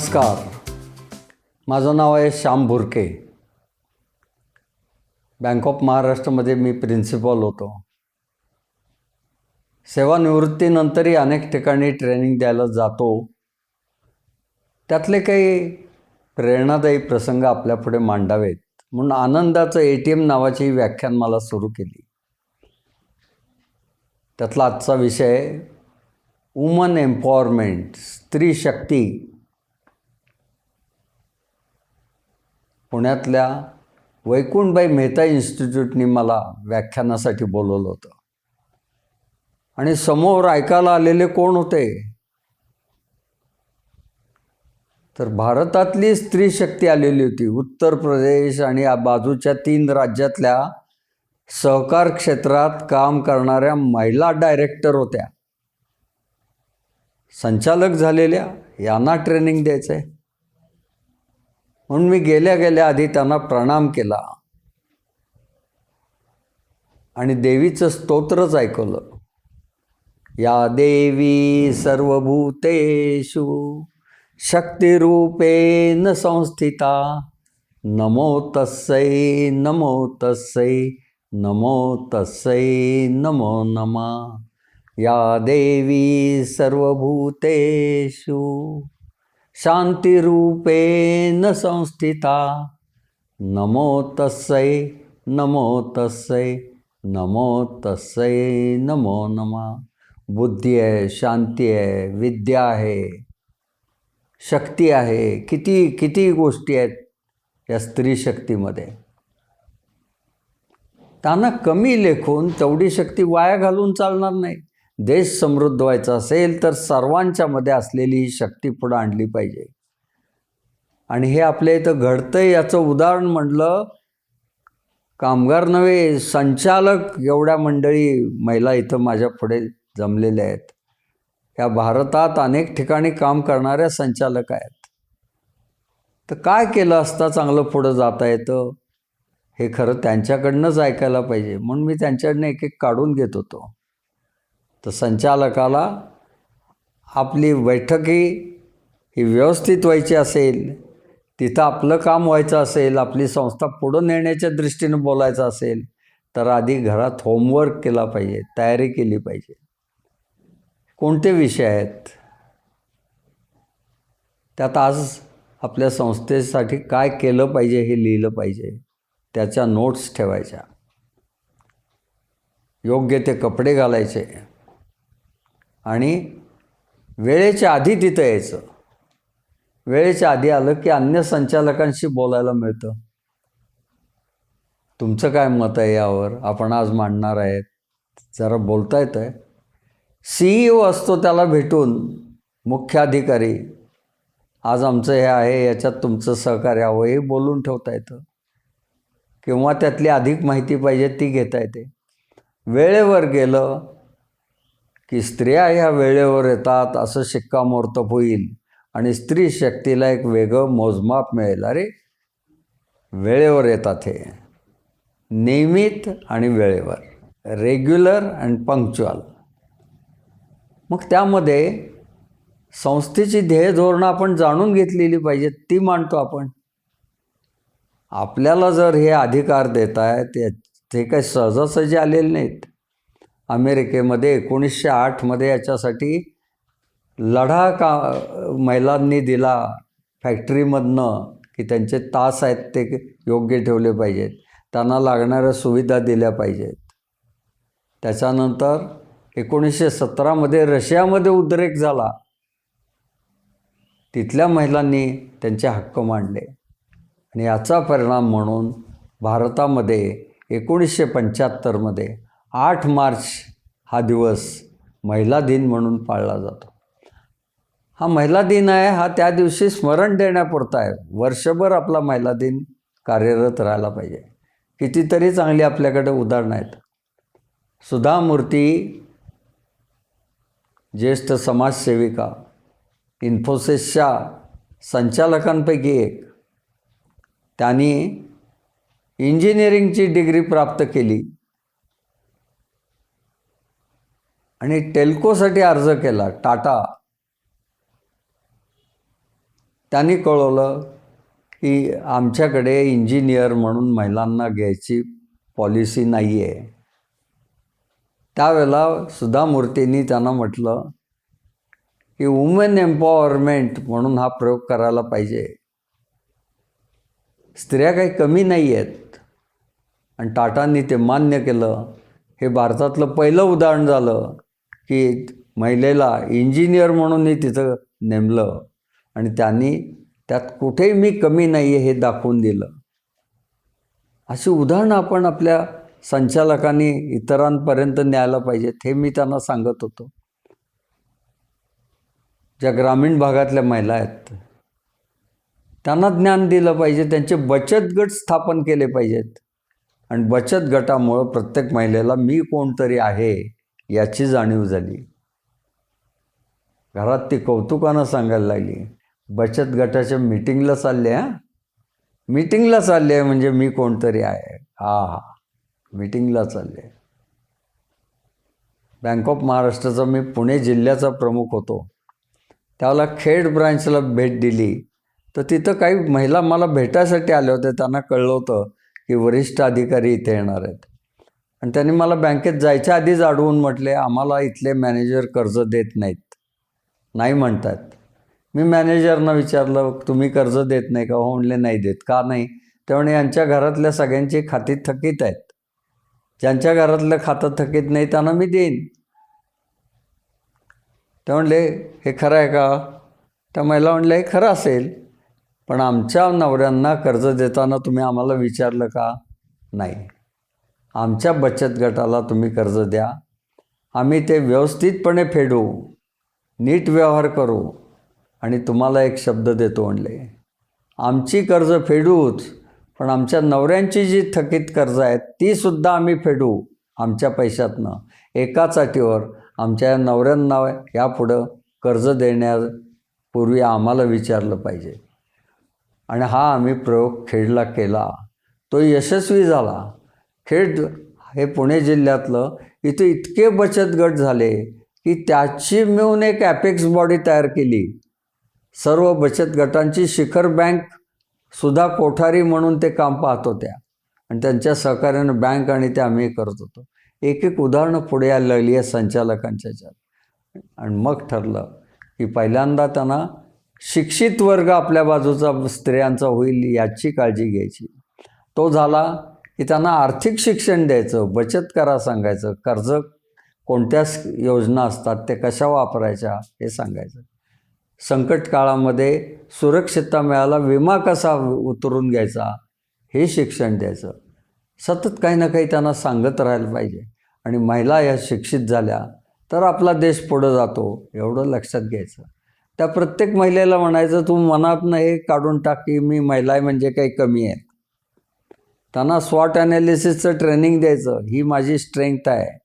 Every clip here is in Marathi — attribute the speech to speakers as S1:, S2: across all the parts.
S1: नमस्कार. माझं नाव आहे श्याम भुरके. बँक ऑफ महाराष्ट्रमध्ये मी प्रिन्सिपल होतो. सेवानिवृत्तीनंतरही अनेक ठिकाणी ट्रेनिंग द्यायला जातो. त्यातले काही प्रेरणादायी प्रसंग आपल्यापुढे मांडावेत. म्हणून आनंदाचं ए टी एम नावाची व्याख्यान मला सुरू केली. त्यातला आजचा विषय वुमन एम्पॉवरमेंट स्त्री शक्ती. पुण्यातल्या वैकुंठबाई मेहता इन्स्टिट्यूटनी मला व्याख्यानासाठी बोलवलं होतं. आणि समोर ऐकायला आलेले कोण होते? तर भारतातली स्त्री शक्ती आलेली होती. उत्तर प्रदेश आणि या बाजूच्या तीन राज्यातल्या सहकार क्षेत्रात काम करणाऱ्या महिला डायरेक्टर होत्या. संचालक झालेल्या यांना ट्रेनिंग द्यायचं आहे म्हणून मी गेल्या गेल्या आधी त्यांना प्रणाम केला. आणि देवीचं स्तोत्रच ऐकवलं या देवी सर्वभूतेषु शक्तिरूपेण संस्थिता नमो तस्सै नमो तस्सै नमो तस्सै नमो नमा. या देवी सर्वभूतेषु शांतिरूपेण संस्थिता। नमो तस्सै नमो तस्सै नमो तस्सै नमो नमा। बुद्धी आहे शांती आहे विद्या आहे शक्ती आहे किती किती गोष्टी आहेत या स्त्री शक्तीमध्ये? त्यांना कमी लेखून तेवढी शक्ती वाया घालून चालणार नाही. देश समृद्ध व्हायचा असेल तर सर्वांच्यामध्ये असलेली ही शक्ती पुढं आणली पाहिजे. आणि हे आपल्या इथं घडतंय याचं उदाहरण म्हटलं कामगार नव्हे संचालक एवढ्या मंडळी महिला इथं माझ्या पुढे जमलेल्या आहेत. या भारतात अनेक ठिकाणी काम करणाऱ्या संचालक आहेत. तर काय केलं असता चांगलं पुढं जाता येतं? हे खरं त्यांच्याकडनंच ऐकायला पाहिजे. म्हणून मी त्यांच्याकडनं एक एक काढून घेत होतो. तर संचालकाला आपली बैठकी ही व्यवस्थित व्हायची असेल तिथं आपलं काम व्हायचं असेल आपली संस्था पुढं नेण्याच्या दृष्टीनं बोलायचं असेल तर आधी घरात होमवर्क केला पाहिजे तयारी केली पाहिजे. कोणते विषय आहेत? त्यात आज आपल्या संस्थेसाठी काय केलं पाहिजे हे लिहिलं पाहिजे त्याच्या नोट्स ठेवायच्या. योग्य ते कपडे घालायचे. आणि वेळेच्या आधी तिथं यायचं. वेळेच्या आधी आलं की अन्य संचालकांशी बोलायला मिळतं. तुमचं काय मत आहे यावर? आपण आज मांडणार आहेत. जरा बोलता येतं आहे सीईओ असतो त्याला भेटून मुख्य अधिकारी आज आमचं हे आहे याच्यात तुमचं सहकार्य हवं हे बोलून ठेवता येतं. किंवा त्यातली अधिक माहिती पाहिजे ती घेता येते. वेळेवर गेलं की स्त्रिया ह्या वेळेवर येतात असं शिक्कामोर्तब होईल. आणि स्त्री शक्तीला एक वेगळं मोजमाप मिळेल. अरे वेळेवर येतात हे. नियमित आणि वेळेवर. Regular and punctual. मग त्यामध्ये संस्थेची ध्येय धोरणं आपण जाणून घेतलेली पाहिजेत ती मांडतो आपण. आपल्याला जर हे अधिकार देत आहेत ते ते काही सहजासहजी आलेले नाहीत. अमेरिकेमध्ये एकोणीसशे आठमध्ये याच्यासाठी लढा का महिलांनी दिला फॅक्टरीमधनं की त्यांचे तास आहेत ते योग्य ठेवले पाहिजेत. त्यांना लागणाऱ्या सुविधा दिल्या पाहिजेत. त्याच्यानंतर एकोणीसशे सतरामध्ये रशियामध्ये उद्रेक झाला. तिथल्या महिलांनी त्यांचे हक्क मांडले. आणि याचा परिणाम म्हणून भारतामध्ये एकोणीसशे पंच्याहत्तरमध्ये आठ मार्च हा दिवस महिला दिन म्हणून पाळला जातो. हा महिला दिन आहे हा त्या दिवशी स्मरण देण्यापुरता आहे. वर्षभर आपला महिला दिन कार्यरत राहायला पाहिजे. कितीतरी चांगली आपल्याकडे उदाहरणं आहेत. सुधा मूर्ती ज्येष्ठ समाजसेविका इन्फोसिसच्या संचालकांपैकी एक. त्यांनी इंजिनिअरिंगची डिग्री प्राप्त केली. आणि टेल्कोसाठी अर्ज केला टाटा. त्यांनी कळवलं की आमच्याकडे इंजिनियर म्हणून महिलांना घ्यायची पॉलिसी नाही आहे त्यावेळेला सुधा मूर्तींनी त्यांना म्हटलं की वुमेन एम्पॉवरमेंट म्हणून हा प्रयोग करायला पाहिजे. स्त्रिया काही कमी नाही आहेत आणि टाटांनी ते मान्य केलं. हे भारतातलं पहिलं उदाहरण झालं. की महिलेला इंजिनियर म्हणूनही तिथं नेमलं. आणि त्यांनी त्यात कुठेही मी कमी नाही आहे हे दाखवून दिलं. अशी उदाहरणं आपण आपल्या संचालकांनी इतरांपर्यंत न्यायला पाहिजेत हे मी त्यांना सांगत होतो. ज्या ग्रामीण भागातल्या महिला आहेत त्यांना ज्ञान दिलं पाहिजे त्यांचे बचत गट स्थापन केले पाहिजेत. आणि बचत गटामुळं प्रत्येक महिलेला मी कोणतरी आहे याची जाणीव झाली. घरात ती कौतुकानं सांगायला लागली बचत गटाच्या मीटिंगला चालले हां? मीटिंगला चालले आहे म्हणजे मी कोणतरी आहे. हा हा. मीटिंगला चालले. बँक ऑफ महाराष्ट्राचा मी पुणे जिल्ह्याचा प्रमुख होतो. त्याला खेड ब्रांचला भेट दिली. तर तिथं काही महिला मला भेटायसाठी आल्या होत्या. त्यांना कळलं होतं की वरिष्ठ अधिकारी इथे येणार आहेत. आणि त्यांनी मला बँकेत जायच्या आधीच अडवून म्हटले आम्हाला इथले मॅनेजर कर्ज देत नाहीत. नाही म्हणतात. मी मॅनेजरना विचारलं तुम्ही कर्ज देत नाही का? हो म्हणले नाही देत. का नाही? त्यामुळे यांच्या घरातल्या सगळ्यांची खाती थकीत आहेत. ज्यांच्या घरातलं खातं थकीत नाही त्यांना मी देईन. ते म्हणले हे खरं आहे का? त्या महिला म्हणल्या हे खरं असेल पण आमच्या नवऱ्यांना कर्ज देताना तुम्ही आम्हाला विचारलं का? नाही. आमच्या बचत गटाला तुम्ही कर्ज द्या. आम्ही ते व्यवस्थितपणे फेडू नीट व्यवहार करू आणि तुम्हाला एक शब्द देतो म्हणले आमची कर्ज फेडूच पण आमच्या नवऱ्यांची जी थकीत कर्ज आहेत तीसुद्धा आम्ही फेडू आमच्या पैशातनं. एकाच अटीवर आमच्या नवऱ्यांना यापुढं कर्ज देण्यापूर्वी आम्हाला विचारलं पाहिजे. आणि हा आम्ही प्रयोग खेडला केला. तो यशस्वी झाला. खेड हे पुणे जिल्ह्यातलं इथे इतके बचत गट झाले की त्याची मिळून एक ॲपेक्स बॉडी तयार केली. सर्व बचत गटांची शिखर बँक सुद्धा कोठारी म्हणून ते काम पाहत होत्या. आणि त्यांच्या सहकार्यानं बँक आणि ते आम्ही करत होतो. एक एक उदाहरणं पुढे यायला लागली आहे संचालकांच्या आणि मग ठरलं की पहिल्यांदा त्यांना शिक्षित वर्ग आपल्या बाजूचा स्त्रियांचा होईल याची काळजी घ्यायची. तो झाला की त्यांना आर्थिक शिक्षण द्यायचं बचत करा सांगायचं कर्ज कोणत्या योजना असतात ते कशा वापरायच्या हे सांगायचं. संकट काळामध्ये सुरक्षितता मिळाला विमा कसा उतरून घ्यायचा हे शिक्षण द्यायचं. सतत काही ना काही त्यांना सांगत राहायला पाहिजे. आणि महिला या शिक्षित झाल्या तर आपला देश पुढं जातो एवढं लक्षात घ्यायचं. त्या प्रत्येक महिलेला म्हणायचं तू मनातनं हे काढून टाक की मी महिला आहे म्हणजे काही कमी आहे. त्यांना स्वॉट ॲनालिसिसचं ट्रेनिंग द्यायचं. ही माझी स्ट्रेंथ आहे.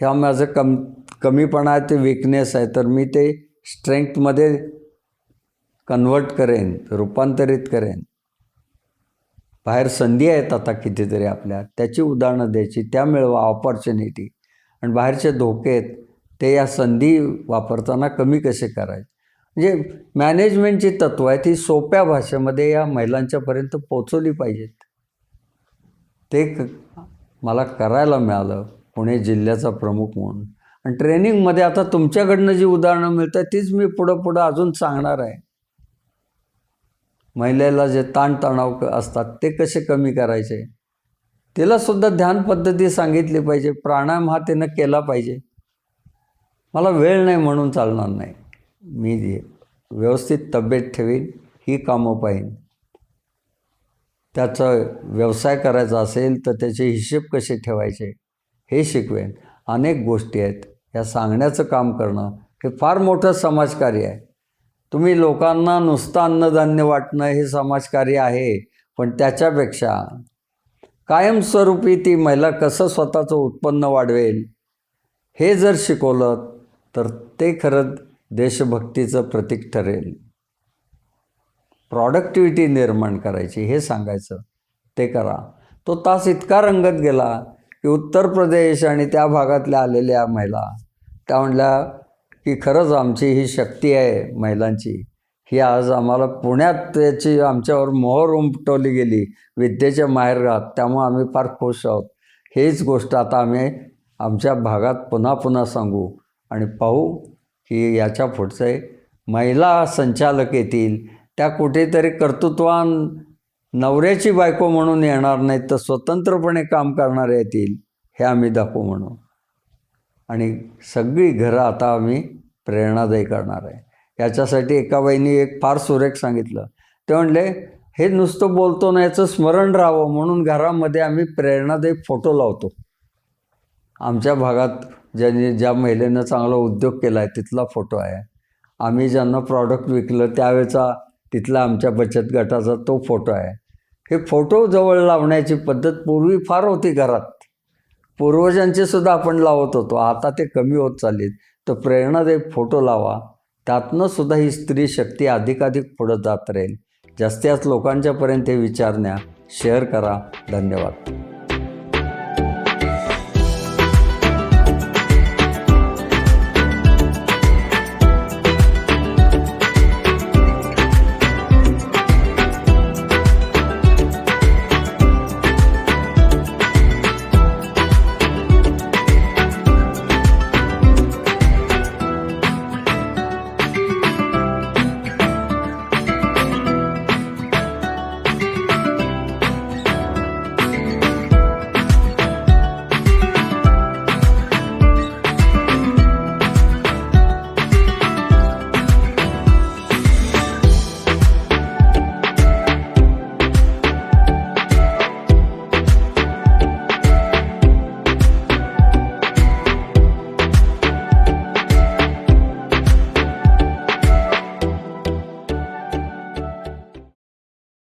S1: ह्या माझं कम कमीपणा आहे ते विकनेस आहे. तर मी ते स्ट्रेंथमध्ये कन्व्हर्ट करेन रूपांतरित करेन. बाहेर संधी आहेत आता कितीतरी आपल्या. त्याची उदाहरणं द्यायची त्या मिळवा ऑपॉर्च्युनिटी आणि बाहेरचे धोके आहेत ते या संधी वापरताना कमी कसे करायचे? म्हणजे मॅनेजमेंटची तत्त्व आहेत ती सोप्या भाषेमध्ये या महिलांच्यापर्यंत पोचवली पाहिजेत. ते क मला करायला मिळालं. पुणे जिल्ह्याचा प्रमुख म्हणून. आणि ट्रेनिंगमध्ये आता तुमच्याकडनं जी उदाहरणं मिळतात तीच मी पुढं पुढं अजून सांगणार आहे. महिलेला जे ताणतणाव असतात ते कसे कमी करायचे? तिलासुद्धा ध्यान पद्धती सांगितली पाहिजे. प्राणायाम हा तिनं केला पाहिजे. मला वेळ नाही म्हणून चालणार नाही. मी व्यवस्थित तब्येत ठेवीन ही कामं पाहीन. त्याचा व्यवसाय करायचा असेल तर त्याचे हिशेब कसे ठेवायचे हे शिकवेन. अनेक गोष्टी आहेत. या सांगण्याचं काम करणं हे फार मोठं समाजकार्य आहे. तुम्ही लोकांना नुसतं अन्नधान्य वाटणं हे समाजकार्य आहे पण त्याच्यापेक्षा कायमस्वरूपी ती महिला कसं स्वतःचं उत्पन्न वाढवेल हे जर शिकवलं तर ते खरं देशभक्तीचं प्रतीक ठरेल. प्रॉडक्टिव्हिटी निर्माण करायची हे सांगायचं ते करा. तो तास इतका रंगत गेला की उत्तर प्रदेश आणि त्या भागातल्या आलेल्या महिला त्या म्हणल्या की खरंच आमची ही शक्ती आहे महिलांची. ही आज आम्हाला पुण्यात त्याची आमच्यावर मोहर उमटवली गेली विद्येच्या माहेरगात त्यामुळे आम्ही फार खुश आहोत. हेच गोष्ट आता आम्ही आमच्या भागात पुन्हा पुन्हा सांगू आणि पाहू की याच्या पुढचे महिला संचालक येतील त्या कुठेतरी कर्तृत्वान नवऱ्याची बायको म्हणून येणार नाहीत तर स्वतंत्रपणे काम करणारे येतील हे आम्ही दाखवू म्हणू आणि सगळी घरं आता आम्ही प्रेरणादायी करणार आहे. याच्यासाठी एका बाईनी एक फार सुरेख सांगितलं. ते म्हणले हे नुसतं बोलतो ना याचं स्मरण राहावं म्हणून घरामध्ये आम्ही प्रेरणादायी फोटो लावतो. आमच्या भागात ज्यांनी ज्या महिलेनं चांगला उद्योग केला आहे तिथला फोटो आहे. आम्ही ज्यांना प्रॉडक्ट विकलं त्यावेळेचा तिथला आमच्या बचत गटाचा तो फोटो आहे. हे फोटो जवळ लावण्याची पद्धत पूर्वी फार होती घरात. पूर्वजांचे सुद्धा आपण लावत होतो. आता ते कमी होत चाललीत. तर प्रेरणादायक फोटो लावा. त्यातनं सुद्धा ही स्त्री शक्ती अधिकाधिक पुढं जात राहील. जास्तीत जास्त लोकांच्यापर्यंत हे विचारण्या शेअर करा. धन्यवाद.